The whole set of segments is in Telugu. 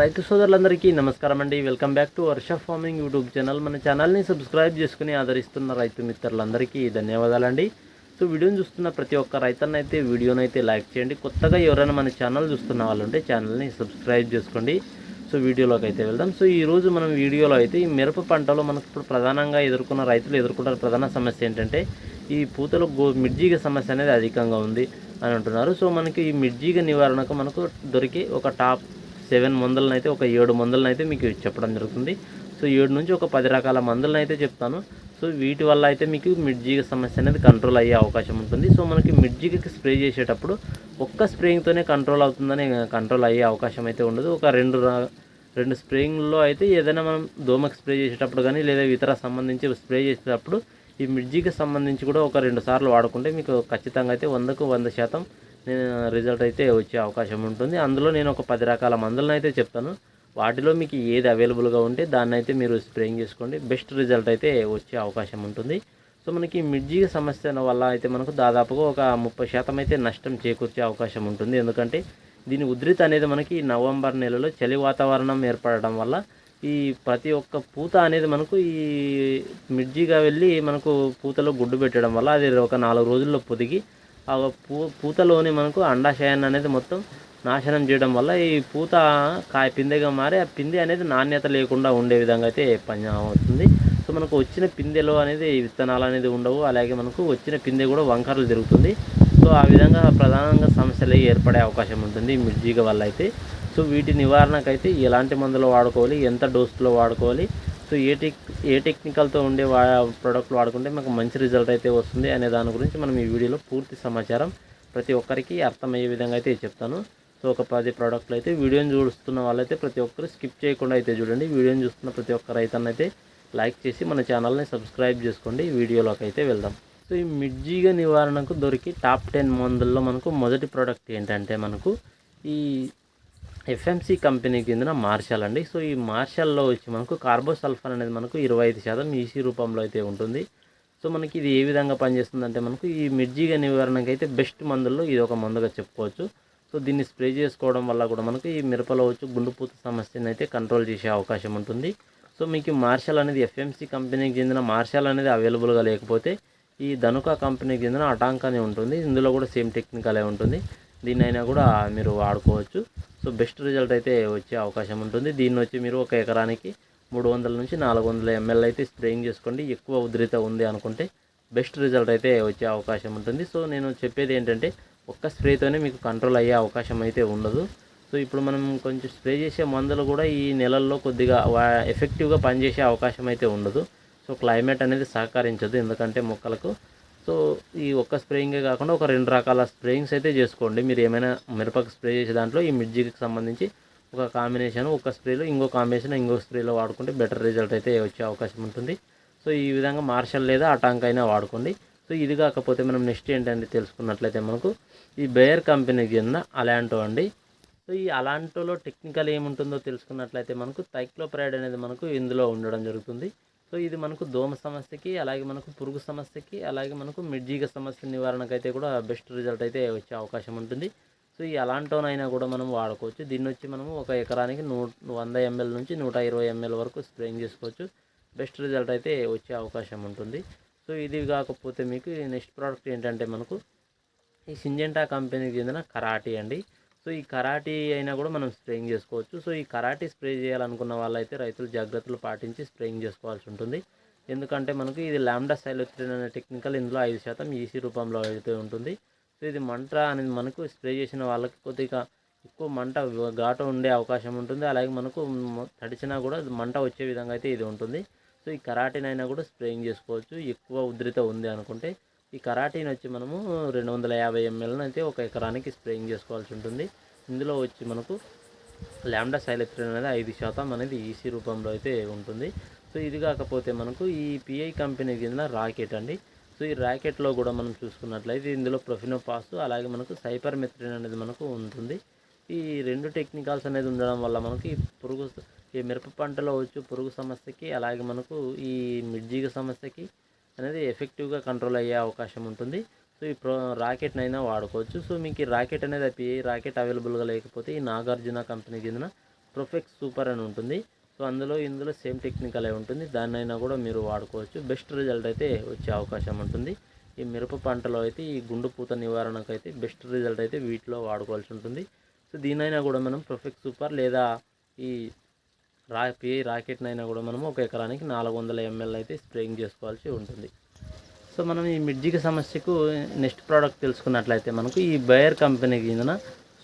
రైతు సోదరులందరికీ నమస్కారం అండి. Welcome back to Varsha farming YouTube channel. మన ఛానల్ని సబ్స్క్రైబ్ చేసుకుని ఆదరిస్తున్న రైతు మిత్రులందరికీ ధన్యవాదాలండి. సో వీడియోని చూస్తున్న ప్రతి ఒక్క రైతన్నైతే వీడియోనైతే అయితే లైక్ చేయండి. కొత్తగా ఎవరైనా మన ఛానల్ చూస్తున్న వాళ్ళు ఉంటే ఛానల్ని సబ్స్క్రైబ్ చేసుకోండి. సో వీడియోలోకి అయితే వెళ్దాం. సో ఈరోజు మనం వీడియోలో అయితే ఈ మిరప పంటలో మనకు ఇప్పుడు ప్రధానంగా ఎదుర్కొన్న రైతులు ఎదుర్కొంటున్న ప్రధాన సమస్య ఏంటంటే ఈ పూతలో గో మిర్జీగ సమస్య అనేది అధికంగా ఉంది అని అంటున్నారు. సో మనకి ఈ మిర్జీగ నివారణకు మనకు దొరికి ఒక టాప్ సెవెన్ మందులనైతే ఒక ఏడు మందులనైతే మీకు చెప్పడం జరుగుతుంది. సో ఏడు నుంచి ఒక పది రకాల మందులనైతే చెప్తాను. సో వీటి వల్ల అయితే మీకు మిర్జీగ సమస్య అనేది కంట్రోల్ అయ్యే అవకాశం ఉంటుంది. సో మనకి మిర్జీగకి స్ప్రే చేసేటప్పుడు ఒక్క స్ప్రేయింగ్తోనే కంట్రోల్ అవుతుందని కంట్రోల్ అయ్యే అవకాశం అయితే ఉండదు. ఒక రెండు రా- రెండు స్ప్రేయింగ్లో అయితే ఏదైనా మనం దోమకి స్ప్రే చేసేటప్పుడు కానీ లేదా ఇతర సంబంధించి స్ప్రే చేసేటప్పుడు ఈ మిర్జీకి సంబంధించి కూడా ఒక రెండు సార్లు వాడుకుంటే మీకు ఖచ్చితంగా అయితే వందకు వంద శాతం రిజల్ట్ అయితే వచ్చే అవకాశం ఉంటుంది. అందులో నేను ఒక పది రకాల మందులను అయితే చెప్తాను. వాటిలో మీకు ఏది అవైలబుల్గా ఉంటే దాన్ని అయితే మీరు స్ప్రేయింగ్ చేసుకోండి. బెస్ట్ రిజల్ట్ అయితే వచ్చే అవకాశం ఉంటుంది. సో మనకి మిర్జీగ సమస్య వల్ల అయితే మనకు దాదాపుగా ఒక ముప్పై శాతం అయితే నష్టం చేకూర్చే అవకాశం ఉంటుంది. ఎందుకంటే దీని ఉధృత అనేది మనకి నవంబర్ నెలలో చలి వాతావరణం ఏర్పడడం వల్ల ఈ ప్రతి ఒక్క పూత అనేది మనకు ఈ మిర్జీగా వెళ్ళి మనకు పూతలో గుడ్డు పెట్టడం వల్ల అది ఒక నాలుగు రోజుల్లో పొదిగి ఆ పూ పూతలోని మనకు అండాశయాన్ని అనేది మొత్తం నాశనం చేయడం వల్ల ఈ పూత కాయ పిందెగా మారి ఆ పిందె అనేది నాణ్యత లేకుండా ఉండే విధంగా అయితే పని అవుతుంది. సో మనకు వచ్చిన పిందెలో అనేది విత్తనాలు అనేది ఉండవు. అలాగే మనకు వచ్చిన పిందె కూడా వంకరలు తిరుగుతుంది. సో ఆ విధంగా ప్రధానంగా సమస్యలు ఏర్పడే అవకాశం ఉంటుంది ఈ మిర్జీగ వల్ల అయితే. సో వీటి నివారణకైతే ఎలాంటి మందులు వాడుకోవాలి? ఎంత డోస్లో వాడుకోవాలి? సో ఏ టెక్ ఏ టెక్నికల్తో ఉండే వా ప్రోడక్ట్లు వాడుకుంటే మనకు మంచి రిజల్ట్ అయితే వస్తుంది అనే దాని గురించి మనం ఈ వీడియోలో పూర్తి సమాచారం ప్రతి ఒక్కరికి అర్థమయ్యే విధంగా అయితే చెప్తాను. సో ఒక పది ప్రోడక్ట్లు అయితే వీడియోని చూస్తున్న వాళ్ళైతే ప్రతి ఒక్కరు స్కిప్ చేయకుండా అయితే చూడండి. వీడియోని చూస్తున్న ప్రతి ఒక్క రైతన్న అయితే లైక్ చేసి మన ఛానల్ని సబ్స్క్రైబ్ చేసుకోండి. వీడియోలోకి అయితే వెళ్దాం. సో ఈ మిడ్జీగా నివారణకు దొరికి టాప్ టెన్ మందుల్లో మనకు మొదటి ప్రోడక్ట్ ఏంటంటే మనకు ఈ ఎఫ్ఎంసి కంపెనీకి చెందిన మార్షల్ అండి. సో ఈ మార్షల్లో వచ్చి మనకు కార్బోసల్ఫర్ అనేది మనకు ఇరవై ఐదు శాతం ఈసీ రూపంలో అయితే ఉంటుంది. సో మనకి ఇది ఏ విధంగా పనిచేస్తుందంటే మనకు ఈ మిర్జీగా నివారణకి అయితే బెస్ట్ మందుల్లో ఇది ఒక మందుగా చెప్పుకోవచ్చు. సో దీన్ని స్ప్రే చేసుకోవడం వల్ల కూడా మనకు ఈ మిరపలో వచ్చి గుండుపూత సమస్యను అయితే కంట్రోల్ చేసే అవకాశం ఉంటుంది. సో మీకు మార్షల్ అనేది ఎఫ్ఎంసి కంపెనీకి చెందిన మార్షల్ అనేది అవైలబుల్గా లేకపోతే ఈ ధనుక కంపెనీకి చెందిన అటాంక్ అని ఉంటుంది. ఇందులో కూడా సేమ్ టెక్నికలే ఉంటుంది. దీన్నైనా కూడా మీరు వాడుకోవచ్చు. సో బెస్ట్ రిజల్ట్ అయితే వచ్చే అవకాశం ఉంటుంది. దీన్ని వచ్చి మీరు ఒక ఎకరానికి మూడు వందల నుంచి నాలుగు వందల ఎంఎల్ అయితే స్ప్రేయింగ్ చేసుకోండి. ఎక్కువ ఉధృత ఉంది అనుకుంటే బెస్ట్ రిజల్ట్ అయితే వచ్చే అవకాశం ఉంటుంది. సో నేను చెప్పేది ఏంటంటే ఒక్క స్ప్రేతోనే మీకు కంట్రోల్ అయ్యే అవకాశం అయితే ఉండదు. సో ఇప్పుడు మనం కొంచెం స్ప్రే చేసే మందులు కూడా ఈ నెలల్లో కొద్దిగా ఎఫెక్టివ్గా పనిచేసే అవకాశం అయితే ఉండదు. సో క్లైమేట్ అనేది సహకరించదు. ఎందుకంటే మొక్కలకు సో ఈ ఒక్క స్ప్రేయింగే కాకుండా ఒక రెండు రకాల స్ప్రేయింగ్స్ అయితే చేసుకోండి. మీరు ఏమైనా మిరపకు స్ప్రే చేసే దాంట్లో ఈ మిర్జికి సంబంధించి ఒక కాంబినేషన్ ఒక స్ప్రేలో ఇంకో కాంబినేషన్ ఇంకో స్ప్రేలో వాడుకుంటే బెటర్ రిజల్ట్ అయితే వచ్చే అవకాశం ఉంటుంది. సో ఈ విధంగా మార్షల్ లేదా అటాంక్ అయినా వాడుకోండి. సో ఇది కాకపోతే మనం నెక్స్ట్ ఏంటంటే తెలుసుకున్నట్లయితే మనకు ఈ బేయర్ కంపెనీ చెందిన అలాంటో అండి. సో ఈ అలాంటోలో టెక్నికల్ ఏముంటుందో తెలుసుకున్నట్లయితే మనకు తైక్లోప్రైడ్ అనేది మనకు ఇందులో ఉండడం జరుగుతుంది. సో ఇది మనకు దోమ సమస్యకి అలాగే మనకు పురుగు సమస్యకి అలాగే మనకు మిర్జీగ సమస్య నివారణకు అయితే కూడా బెస్ట్ రిజల్ట్ అయితే వచ్చే అవకాశం ఉంటుంది. సో ఈ అలాంటోనైనా కూడా మనం వాడుకోవచ్చు. దీన్ని వచ్చి మనము ఒక ఎకరానికి నూ వంద ఎంఎల్ నుంచి నూట ఇరవై ఎంఎల్ వరకు స్ప్రేయింగ్ చేసుకోవచ్చు. బెస్ట్ రిజల్ట్ అయితే వచ్చే అవకాశం ఉంటుంది. సో ఇది కాకపోతే మీకు నెక్స్ట్ ప్రోడక్ట్ ఏంటంటే మనకు ఈ సింజెంటా కంపెనీకి చెందిన కరాటీ అండి. సో ఈ కరాటీ అయినా కూడా మనం స్ప్రేయింగ్ చేసుకోవచ్చు. సో ఈ కరాటీ స్ప్రే చేయాలనుకున్న వాళ్ళైతే రైతులు జాగ్రత్తలు పాటించి స్ప్రేయింగ్ చేసుకోవాల్సి ఉంటుంది. ఎందుకంటే మనకు ఇది ల్యాండా సైలోత్రిన్ అనే టెక్నికల్ ఇందులో ఐదు శాతం ఈసీ రూపంలో అయితే ఉంటుంది. సో ఇది మంట అనేది మనకు స్ప్రే చేసిన వాళ్ళకి కొద్దిగా ఎక్కువ మంట ఘాట ఉండే అవకాశం ఉంటుంది. అలాగే మనకు తడిచినా కూడా మంట వచ్చే విధంగా అయితే ఇది ఉంటుంది. సో ఈ కరాటీనైనా కూడా స్ప్రేయింగ్ చేసుకోవచ్చు. ఎక్కువ ఉధృత ఉంది అనుకుంటే ఈ కరాటీని వచ్చి మనము రెండు వందల యాభై ఎంఎల్ని అయితే ఒక ఎకరానికి స్ప్రేయింగ్ చేసుకోవాల్సి ఉంటుంది. ఇందులో వచ్చి మనకు ల్యాండా సైలెత్రిన్ అనేది ఐదు శాతం అనేది ఈసీ రూపంలో అయితే ఉంటుంది. సో ఇది కాకపోతే మనకు ఈ పిఐ కంపెనీ చెందిన రాకెట్ అండి. సో ఈ ర్యాకెట్లో కూడా మనం చూసుకున్నట్లయితే ఇందులో ప్రొఫినోపాస్ అలాగే మనకు సైపర్ మెథ్రిన్ అనేది మనకు ఉంటుంది. ఈ రెండు టెక్నికల్స్ అనేది ఉండడం వల్ల మనకి పురుగు ఈ మిరప పంటలో వచ్చే పురుగు సమస్యకి అలాగే మనకు ఈ మిర్జీగ సమస్యకి అనేది ఎఫెక్టివ్గా కంట్రోల్ అయ్యే అవకాశం ఉంటుంది. సో ఈ ప్రో రాకెట్నైనా వాడుకోవచ్చు. సో మీకు ఈ రాకెట్ అనేది అది రాకెట్ అవైలబుల్గా లేకపోతే ఈ నాగార్జున కంపెనీ చెందిన ప్రొఫెక్ట్ సూపర్ అని ఉంటుంది. సో అందులో ఇందులో సేమ్ టెక్నికల్ అయి ఉంటుంది. దాన్నైనా కూడా మీరు వాడుకోవచ్చు. బెస్ట్ రిజల్ట్ అయితే వచ్చే అవకాశం ఉంటుంది. ఈ మిరప పంటలో అయితే ఈ గుండు పూత నివారణకు అయితే బెస్ట్ రిజల్ట్ అయితే వీటిలో వాడుకోవాల్సి ఉంటుంది. సో దీనైనా కూడా మనం ప్రొఫెక్ట్ సూపర్ లేదా ఈ రా రాకెట్నైనా కూడా మనము ఒక ఎకరానికి నాలుగు వందల ఎంఎల్ అయితే స్ప్రేయింగ్ చేసుకోవాల్సి ఉంటుంది. సో మనం ఈ మిర్జిక సమస్యకు నెక్స్ట్ ప్రోడక్ట్ తెలుసుకున్నట్లయితే మనకు ఈ బయర్ కంపెనీకి చెందిన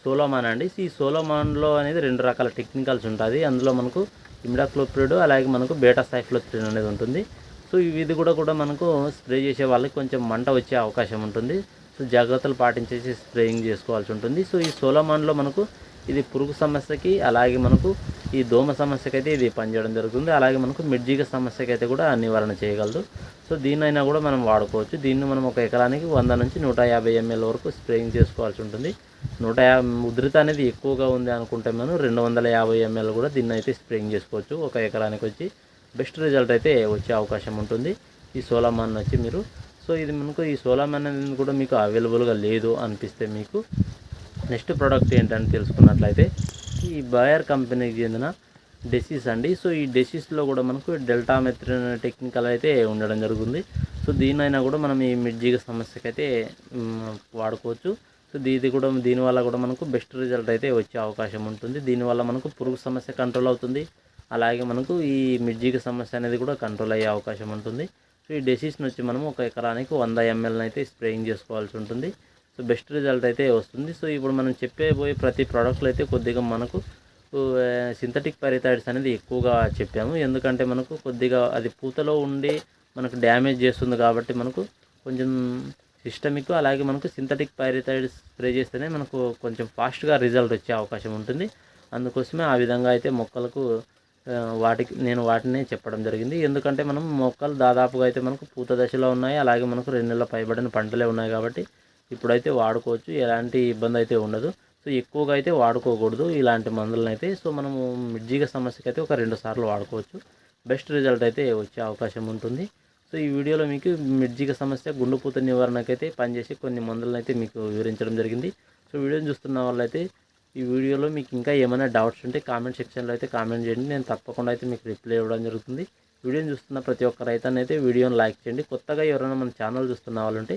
సోలోమాన్ అండి. ఈ సోలోమాన్లో అనేది రెండు రకాల టెక్నికల్స్ ఉంటుంది అందులో మనకు ఇమిడాక్లోప్రిడ్ అలాగే మనకు బేటా సైఫ్లోత్రిన్ అనేది ఉంటుంది. సో ఇది కూడా కూడా మనకు స్ప్రే చేసే వాళ్ళకి కొంచెం మంట వచ్చే అవకాశం ఉంటుంది. సో జాగ్రత్తలు పాటించేసి స్ప్రేయింగ్ చేసుకోవాల్సి ఉంటుంది. సో ఈ సోలోమాన్లో మనకు ఇది పురుగు సమస్యకి అలాగే మనకు ఈ దోమ సమస్యకైతే ఇది పనిచేయడం జరుగుతుంది. అలాగే మనకు మిర్జిగ సమస్యకైతే కూడా నివారణ చేయగలదు. సో దీన్నైనా కూడా మనం వాడుకోవచ్చు. దీన్ని మనం ఒక ఎకరానికి వంద నుంచి నూట యాభై ఎంఎల్ వరకు స్ప్రేయింగ్ చేసుకోవాల్సి ఉంటుంది. నూట యాభై ఉధృత అనేది ఎక్కువగా ఉంది అనుకుంటే మనం రెండు వందల యాభై ఎంఎల్ కూడా దీన్ని అయితే స్ప్రేయింగ్ చేసుకోవచ్చు. ఒక ఎకరానికి వచ్చి బెస్ట్ రిజల్ట్ అయితే వచ్చే అవకాశం ఉంటుంది. ఈ సోలామాన్ వచ్చి మీరు. సో ఇది మనకు ఈ సోలామాన్ అనేది కూడా మీకు అవైలబుల్గా లేదు అనిపిస్తే మీకు నెక్స్ట్ ప్రోడక్ట్ ఏంటని తెలుసుకున్నట్లయితే ఈ బయర్ కంపెనీకి చెందిన డెసిస్ అండి. సో ఈ డెసిస్లో కూడా మనకు డెల్టా మెథ్రిన్ టెక్నికల్ అయితే ఉండడం జరుగుతుంది. సో దీనైనా కూడా మనం ఈ మిడ్జిగ సమస్యకైతే వాడుకోవచ్చు. సో దీది కూడా దీనివల్ల కూడా మనకు బెస్ట్ రిజల్ట్ అయితే వచ్చే అవకాశం ఉంటుంది. దీనివల్ల మనకు పురుగు సమస్య కంట్రోల్ అవుతుంది. అలాగే మనకు ఈ మిడ్జిగ సమస్య అనేది కూడా కంట్రోల్ అయ్యే అవకాశం ఉంటుంది. సో ఈ డెసిస్ని వచ్చి మనం ఒక ఎకరానికి వంద ఎంఎల్ని అయితే స్ప్రేయింగ్ చేసుకోవాల్సి ఉంటుంది. సో బెస్ట్ రిజల్ట్ అయితే వస్తుంది. సో ఇప్పుడు మనం చెప్పేబోయే ప్రతి ప్రోడక్ట్లో అయితే కొద్దిగా మనకు సింథటిక్ పెరిథాయిడ్స్ అనేది ఎక్కువగా చెప్పాము. ఎందుకంటే మనకు కొద్దిగా అది పూతలో ఉండి మనకు డ్యామేజ్ చేస్తుంది కాబట్టి మనకు కొంచెం సిస్టమిక్ అలాగే మనకు సింథటిక్ పైరిథైడ్స్ స్ప్రే చేస్తేనే మనకు కొంచెం ఫాస్ట్గా రిజల్ట్ వచ్చే అవకాశం ఉంటుంది. అందుకోసమే ఆ విధంగా అయితే మొక్కలకు వాటికి నేను వాటిని చెప్పడం జరిగింది. ఎందుకంటే మనం మొక్కలు దాదాపుగా అయితే మనకు పూత దశలో ఉన్నాయి. అలాగే మనకు రెండు నెలల పైబడిన పంటలే ఉన్నాయి కాబట్టి ఇప్పుడైతే వాడుకోవచ్చు ఎలాంటి ఇబ్బంది అయితే ఉండదు. సో ఎక్కువగా అయితే వాడుకోకూడదు ఇలాంటి మందులను అయితే సో మనము మిర్జీగ సమస్యకి అయితే ఒక రెండు సార్లు వాడుకోవచ్చు. బెస్ట్ రిజల్ట్ అయితే వచ్చే అవకాశం ఉంటుంది. సో ఈ వీడియోలో మీకు మిర్జీగ సమస్య గుండెపూత నివారణకైతే పనిచేసి కొన్ని మందులను అయితే మీకు వివరించడం జరిగింది. సో వీడియోని చూస్తున్న వాళ్ళైతే ఈ వీడియోలో మీకు ఇంకా ఏమైనా డౌట్స్ ఉంటే కామెంట్ సెక్షన్లో అయితే కామెంట్ చేయండి. నేను తప్పకుండా అయితే మీకు రిప్లై ఇవ్వడం జరుగుతుంది. వీడియోని చూస్తున్న ప్రతి ఒక్క రైతన్న అయితే వీడియోని లైక్ చేయండి. కొత్తగా ఎవరైనా మన ఛానల్ చూస్తున్న వాళ్ళు ఉంటే